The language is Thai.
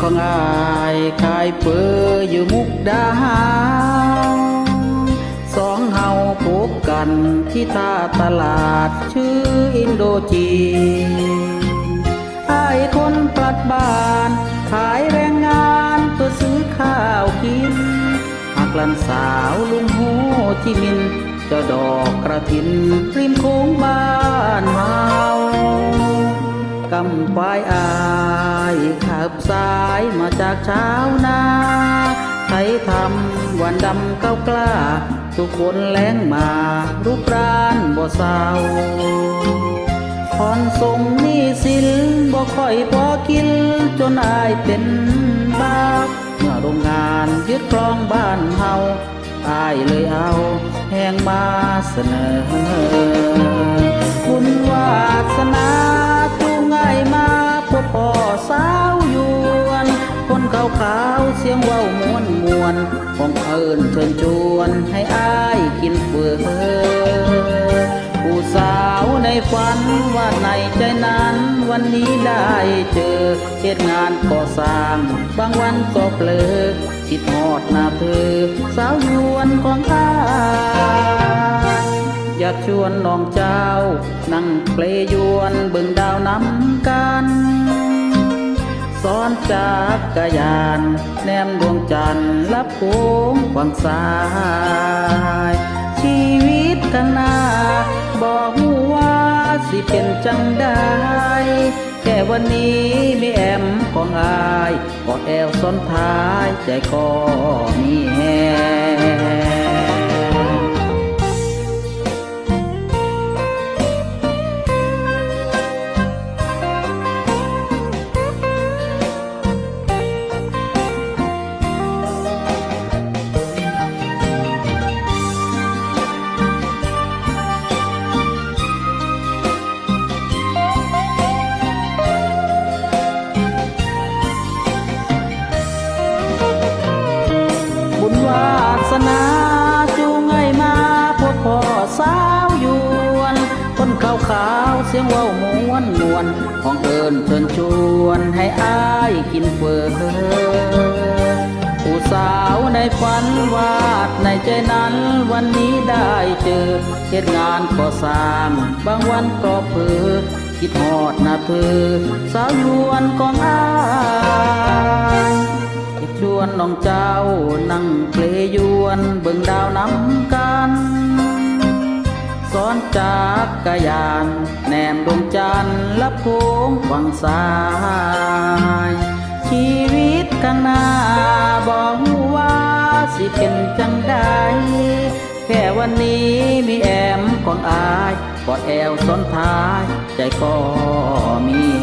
ของอายขายเปืออยู่มุกดาหารสองเฮาพบกันที่ท่าตลาดชื่ออินโดจีนอายคนปลัดบ้านขายแรงงานเพื่อซื้อข้าวกินหากลันสาวลุงโฮจิมินจะดอกกระถินริมโค้งบ้านเฮากำปายอา สายมาจากเช้านาไทยทำวันดำเก้ากล้า ทุกคนแล้งมารูปรานบ่เศร้าผ่อนส่งนี้สินบ่ค่อยพอกิน จนอายเป็นบาปเมื่อโรงงานยึดครองบ้านเฮาอายเลยเอา แหงมาเสนอาวขาวเสียงว้าวมวนมวนของเอิญเชิญชวนให้อ้ายกินเฟือผู้สาวในฝันว่าในใจนั้นวันนี้ได้เจอเหตุงานก่อสร้าง บางวันก็เปลือคิดหอดหน้าเธอ สาวยวนของข้าอยากชวนน้องเจ้า นั่งเปลยวนเบิ่งดาวน้ำกัน ซ้อนจากกระยาน แนมดวงจันทร์รับโค้งควางสาย ชีวิตข้างหน้าบอกว่าสิเป็นจังได้แค่วันนี้มีแอมของอายกอดแอวซ้อนท้ายใจก็มีแฮง สนาจูงไงมาพบพ่อสาวยวน คนขาวขาวเสียงว้าวมวนมวนของเอิญเชิญชวนให้อายกินเฟือผู้สาวในฝันวาดในใจนั้นวันนี้ได้เจอเหตุงานก่อสร้างบางวันก็เพือคิดหอดนาเธอสาวยวนของอายอ ชวนน้องเจ้านั่งเพลยวนเบิ่งดาวน้ำกันซ้อนจากกระยานแนมดวงจันทร์รับโค้งฝั่งซ้าย ชีวิตข้างหน้าบอกว่าสิเป็นจังใดแค่วันนี้มีแอมของอายกอดแอวซ้อนท้าย ใจก็มี